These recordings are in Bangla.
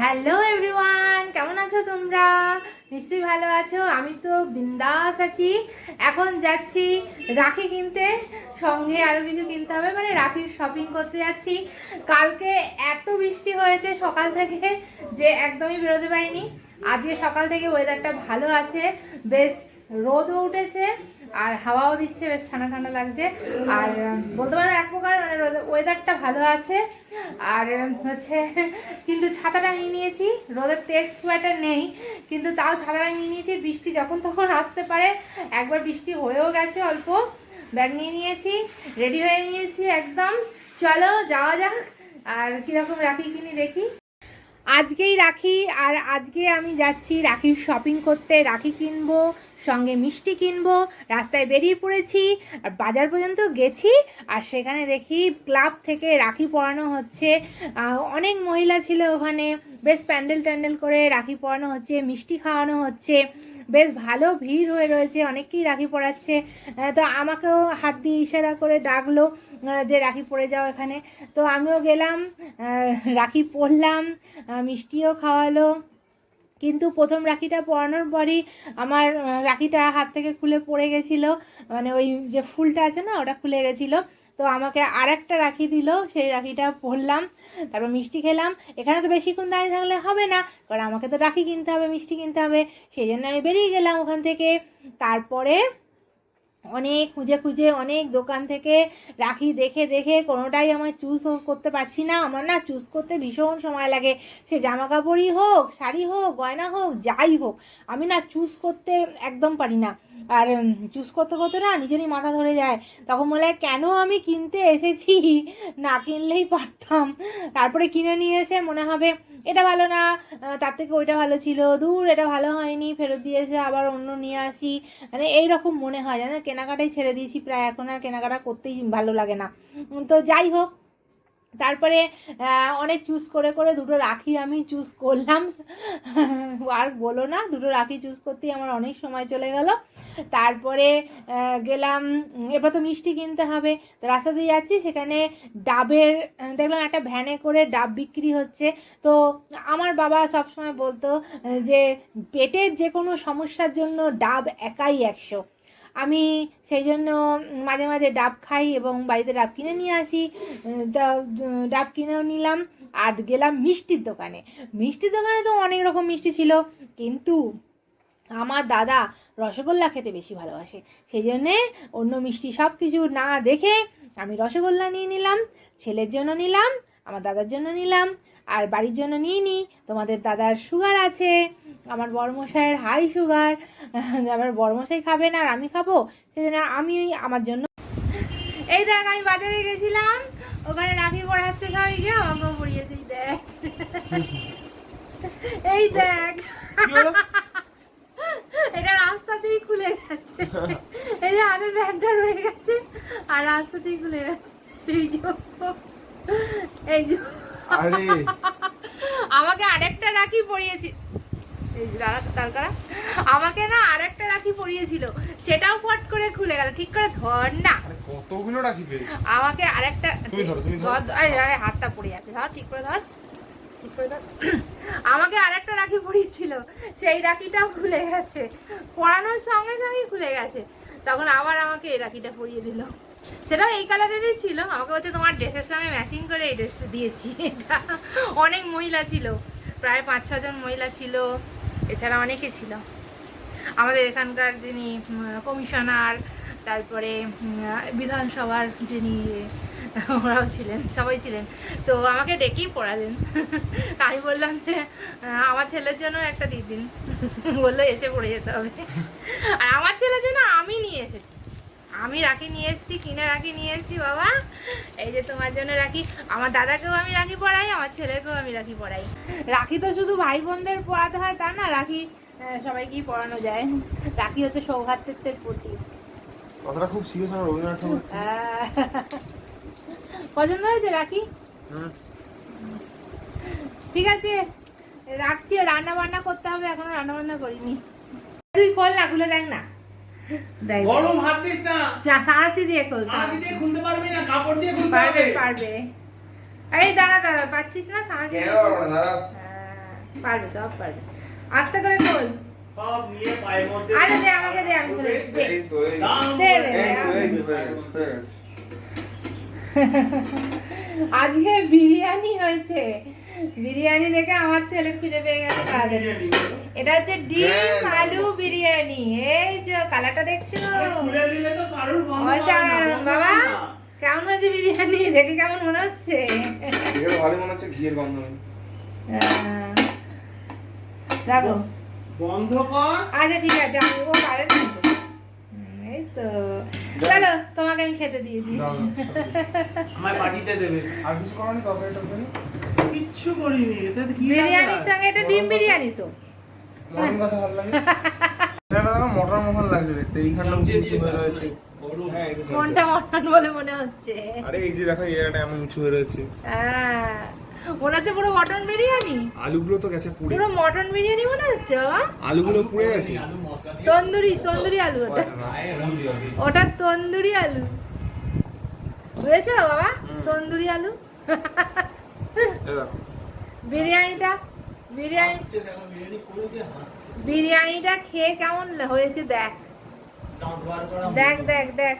হ্যালো এভরিওয়ান কেমন আছো তোমরা? নিশ্চয়ই ভালো আছো। আমি তো বিন্দাস আছি। এখন যাচ্ছি রাখি কিনতে। সঙ্গে আরও কিছু কিনতে হবে। মানে রাখির শপিং করতে যাচ্ছি। কালকে এত বৃষ্টি হয়েছে সকাল থেকে যে একদমই বেরোতে পারিনি। আজকে সকাল থেকে ওয়েদারটা ভালো আছে। বেশ রোদও উঠেছে আর হাওয়াও দিচ্ছে। বেশ ঠান্ডা ঠান্ডা লাগছে। আর বলতে পারো এক প্রকার মানে ওয়েদারটা ভালো আছে। আর হচ্ছে, কিন্তু ছাতাটা নিয়ে নিয়েছি, রোদের তেজ খুব একটা নেই, কিন্তু তাও ছাতাটা নিয়ে নিয়েছি, বৃষ্টি যখন তখন আসতে পারে, একবার বৃষ্টি হয়েও গেছে অল্প, ব্যাগ নিয়ে নিয়েছি রেডি হয়ে নিয়েছি একদম, চলো যাওয়া যাক, আর কীরকম রাখি কিনি দেখি। আজকেই রাখি, আর আজকে আমি যাচ্ছি রাখির শপিং করতে। রাখি কিনবো, সঙ্গে মিষ্টি কিনবো। রাস্তায় বেরিয়ে পড়েছি, আর বাজার পর্যন্ত গেছি, আর সেখানে দেখি ক্লাব থেকে রাখি পরানো হচ্ছে। অনেক মহিলা ছিল ওখানে, বেশ প্যান্ডেল ট্যান্ডেল করে রাখি পরানো হচ্ছে, মিষ্টি খাওয়ানো হচ্ছে। বেশ ভালো ভিড় হয়ে রয়েছে অনেকেই রাখি পরাচ্ছে। তো আমাকেও হাত দিয়ে ইশারা করে ডাকলো। যে রাখি পরে যাও এখানে। তো আমিও গেলাম রাখি পরলাম মিষ্টিও খাওয়ালো। কিন্তু প্রথম রাখিটা পরানোর পরই আমার রাখিটা হাত থেকে খুলে পড়ে গেছিল। মানে ওই যে ফুলটা আছে না, ওটা খুলে গেছিল। তো আমাকে আর একটা রাখি দিল, সেই রাখিটা পরলাম তারপর মিষ্টি খেলাম। এখানে তো বেশিক্ষণ দাঁড়িয়ে থাকলে হবে না, কারণ আমাকে তো রাখি কিনতে হবে, মিষ্টি কিনতে হবে। সেই জন্য আমি বেরিয়ে গেলাম ওখান থেকে। তারপরে অনেক খুঁজে খুঁজে অনেক দোকান থেকে রাখি দেখে দেখে কোনোটাই আমার চুজ করতে পারছি না। আমার না চুজ করতে ভীষণ সময় লাগে। সে জামা কাপড়ই হোক, শাড়ি হোক, গয়না হোক, যাই হোক, আমি না চুজ করতে একদম পারি না। আর চুজ করতে করতে না নিজেরই মাথা ধরে যায়। তখন বলে, কেন আমি কিনতে এসেছি? না কিনলেই পারতাম। তারপরে কিনে নিয়ে এসে মনে হবে, এটা ভালো না তার থেকে ওইটা ভালো ছিল। দূর, এটা ভালো হয়নি, ফেরত দিয়ে এসে আবার অন্য নিয়ে আসি। মানে এইরকম মনে হয়, জানো? কেনাকাটাই ছেড়ে দিয়েছি প্রায়, এখন আর কেনাকাটা করতেই ভালো লাগে না। তো যাই হোক তারপরে অনেক চুজ করে করে দুটো রাখি আমি চুজ করলাম। আর বলো না, দুটো রাখি চুজ করতেই আমার অনেক সময় চলে গেল। তারপরে গেলাম, এবার তো মিষ্টি কিনতে হবে। তো রাস্তা দিয়ে যাচ্ছি, সেখানে ডাবের দেখলাম একটা ভ্যানে করে ডাব বিক্রি হচ্ছে। তো আমার বাবা সবসময় বলতো যে পেটের যে কোনো সমস্যার জন্য ডাব একাই একশো। আমি সেই জন্য মাঝে মাঝে ডাব খাই এবং বাড়িতে ডাব কিনে নিয়ে আসি। ডাব কিনেও নিলাম। আর গেলাম মিষ্টির দোকানে। মিষ্টির দোকানে তো অনেক রকম মিষ্টি ছিল। কিন্তু আমার দাদা রসগোল্লা খেতে বেশি ভালোবাসে। সেই জন্যে অন্য মিষ্টি সব কিছু না দেখে আমি রসগোল্লা নিয়ে নিলাম, ছেলের জন্য নিলাম আমার দাদার জন্য নিলাম আর বাড়ির জন্য নিয়ে নিই তোমাদের দাদার সুগার আছে আমার বড়মশাইয়ের হাই সুগার আবার বড়মশাই না আর আমি খাব সেজন্য আমি আমার জন্য এই দেখ আমি বাজারে গেছিলাম ওখানে রাখি পড়াচ্ছে সবাইকে আমাকেও পড়িয়েছি দেখ। এই দেখ। এটা রাস্তাতেই খুলে গেছে। এই যে হাতের ব্যাগটা রয়ে গেছে আর রাস্তাতেই খুলে গেছে। এই যে এই যে আরে। আমাকে আরেকটা রাখি পরিয়েছি। এই যে আমাকে না আরেকটা রাখি পরিয়েছিল। সেটাও ফট করে খুলে গেল। ঠিক করে ধর না। কতগুলো রাখি পেয়েছি? আমাকে আরেকটা তুমি ধরো, তুমি ধরো। আরে, হাতটা পড়ে আছে। ধর ঠিক করে ধর। ঠিক করে ধর। আমাকে আরেকটা রাখি পরিয়েছিল। সেই রাখিটাও খুলে গেছে। পড়ানোর সঙ্গে সঙ্গে খুলে গেছে। তখন আবার আমাকে এই রাখিটা পরিয়ে দিল। সেটাও এই কালারেরই ছিল। আমাকে বলছে, তোমার ড্রেসের সঙ্গে ম্যাচিং করে এই ড্রেসটা দিয়েছি। এটা অনেক মহিলা ছিল। প্রায় পাঁচ ছজন মহিলা ছিল। এছাড়া অনেকে ছিল। আমাদের এখানকার যিনি কমিশনার, তারপরে বিধানসভার যিনি, ওরাও ছিলেন, সবাই ছিলেন। তো আমাকে ডেকেই পড়ালেন। আমি বললাম যে আমার ছেলের জন্য একটা দিয়ে দিন বলল, এসে পড়ে যেতে হবে। আর আমার ছেলের জন্য আমি নিয়ে এসেছি। আমি রাখি নিয়ে এসেছি কিনে রাখি নিয়ে এসেছি বাবা? এই যে তোমার জন্য রাখি। আমার দাদাকেও আমি রাখি পড়াই আমার ছেলেকেও আমি রাখি পড়াই। রাখি তো শুধু ভাই বোনদের পড়াতে হয় তা না? রাখি সবাইকেই পড়ানো যায়। রাখি হচ্ছে সৌহার্দ্যের প্রতীক। কথাটা খুব সিরিয়াস আমার রবীন্দ্রনাথ ঠাকুর। পছন্দ হয়েছে রাখি? ঠিক আছে রাখছি রান্না বান্না করতে হবে এখনও রান্না বান্না করিনি। তুই খোল না খুলে দেখ না। গরম হাত দিস না। সাঁড়াশি দিয়ে খোল সাঁড়ি দিয়ে খুলতে পারবি না কাপড় দিয়ে খুলতে পারবে পারবে। এই দাঁড়া দাঁড়া পাচ্ছিস না? সাঁড়াশি কেন দিয়ে খোল। পারব না দাদা। পারবে সব পারবে। আস্তে করে খোল। আরে দে আমাকে দে আমি খুলে দে। দে। আজকে বিরিয়ানি হয়েছে। বিরিয়ানি দেখে আমার ছেলে খুঁজে পেয়ে গেছে তাড়াতাড়ি এটা হচ্ছে ডিম আলু বিরিয়ানি। এই যে কালারটা দেখছ? অসাধারণ। বাবা কেমন হয়েছে বিরিয়ানি? দেখে কেমন মনে হচ্ছে? ভালো মনে হচ্ছে ঘিয়ের গন্ধ রাখো। বন্ধ কর। আচ্ছা ঠিক আছে আমি ও পারে না। এই তো। চলো তোমাকে আমি খেতে দিয়ে দিই। আমায় পাঠিয়ে দেবে। আর কিছু করনি তরকারি টরকারি? কিচ্ছু করিনি। এতে কি বিরিয়ানির সঙ্গে এটা ডিম বিরিয়ানি তো। মটন কষা ভালো লাগে। এটা দেখো মটর মতন লাগছে দেখতে এইখানটা উঁচু উঁচু হয়ে রয়েছে। হ্যাঁ কোনটা মটন বলে মনে হচ্ছে? আরে এই যে দেখো এই এমন উঁচু হয়ে রয়েছে। হ্যাঁ মনে হচ্ছে পুরো মটন বিরিয়ানি? আলুগুলো তো গেছে পুড়ে। পুরো মটন বিরিয়ানি মনে হচ্ছে বাবা? আলুগুলো পুড়ে গেছে। তন্দুরি তন্দুরি আলু ওটা। ওটা তন্দুরি আলু। বুঝেছ বাবা? তন্দুরি আলু। বিরিয়ানিটা বিরিয়ানি। বিরিয়ানিটা খেয়ে কেমন হয়েছে দেখ। দেখ দেখ দেখ।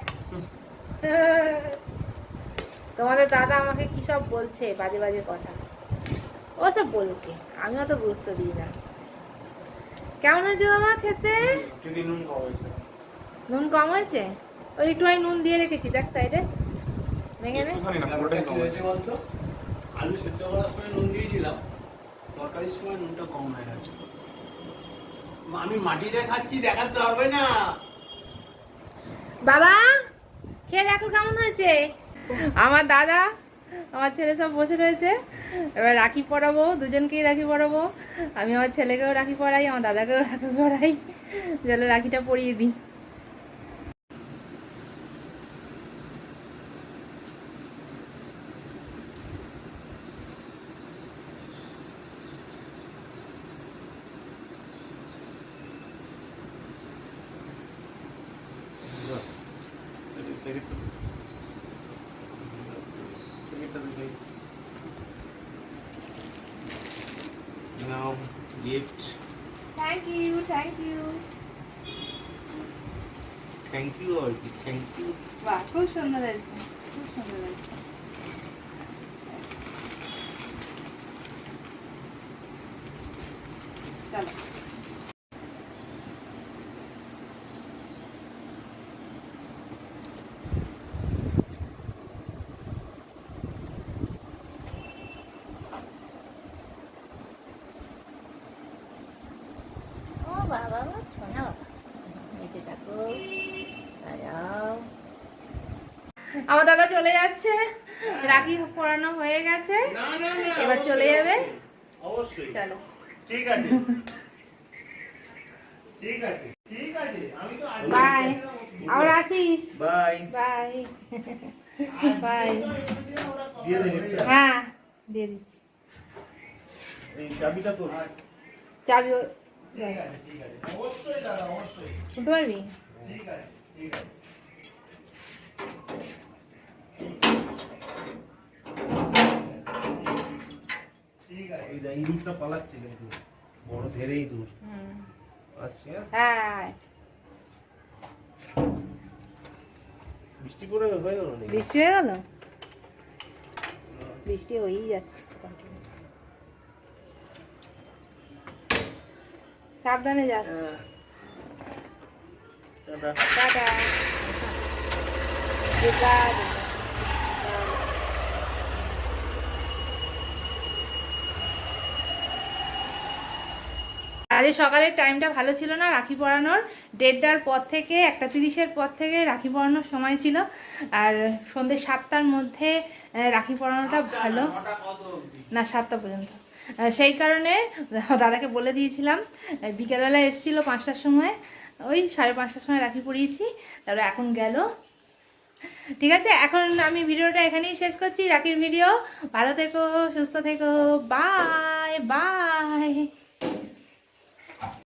তোমাদের দাদা আমাকে কি সব বলছে? বাজে বাজে কথা। ও সব বলুকে আমি অত গুরুত্ব দিই না। কেমন হয়েছে বাবা খেতে? নুন কম হয়েছে। নুন কম হয়েছে? ওই একটু আমি নুন দিয়ে রেখেছি দেখ সাইডে ভেঙে নে। আলু সেদ্ধ করার সময় নুন দিয়েছিলাম তরকারির সময় নুনটা কম হয়ে গেছে। আমি মাটিতে খাচ্ছি দেখাতে হবে না। বাবা, খেয়ে দেখো কেমন হয়েছে? আমার দাদা, আমার ছেলে সব বসে রয়েছে। এবার রাখি পরাবো, দুজনকেই রাখি পরাবো। আমি আমার ছেলেকেও রাখি পরাই, আমার দাদাকেও রাখি পরাই। চলো রাখিটা পরিয়ে দিই। নাও gift thank you thank you thank you আর কি থ্যাংক ইউ বাহ খুব সুন্দর হয়েছে খুব সুন্দর হয়েছে চলো আমার দাদা চলে যাচ্ছে। রাখি পরানো হয়ে গেছে। না না না এবার চলে যাবে? অবশ্যই চলো। ঠিক আছে। ঠিক আছে ঠিক আছে। আমি তো বাই। আবার আসিস। বাই। বাই। বাই। দিয়ে দে হ্যাঁ দিয়ে দিচ্ছি। এই চাবিটা তো চাবি ঠিক আছে ঠিক আছে। অবশ্যই দাদা অবশ্যই। শুনতে পারবি? ঠিক আছে ঠিক আছে। এই এই পালাচ্ছে কিন্তু। বড় ধেরেই দূর। হ্যাঁ? বৃষ্টি পড়ে হয়ে গেল বৃষ্টি হয়ে গেল? বৃষ্টি হয়েই যাচ্ছে সাবধানে যাস। টাটা। টাটা। আজকে সকালের টাইমটা ভালো ছিল না রাখি পরানোর দেড়টার পর থেকে একটা তিরিশের পর থেকে রাখি পরানোর সময় ছিল। আর সন্ধ্যে সাতটার মধ্যে রাখি পরানোটা ভালো। না সাতটা পর্যন্ত। সেই কারণে দাদাকে বলে দিয়েছিলাম বিকেলবেলা এসেছিল পাঁচটার সময়। ওই সাড়ে পাঁচটার সময় রাখি পরিয়েছি তারপরে এখন গেল। ঠিক আছে এখন আমি ভিডিওটা এখানেই শেষ করছি। রাখির ভিডিও ভালো থেকো সুস্থ থেকো বাই বাই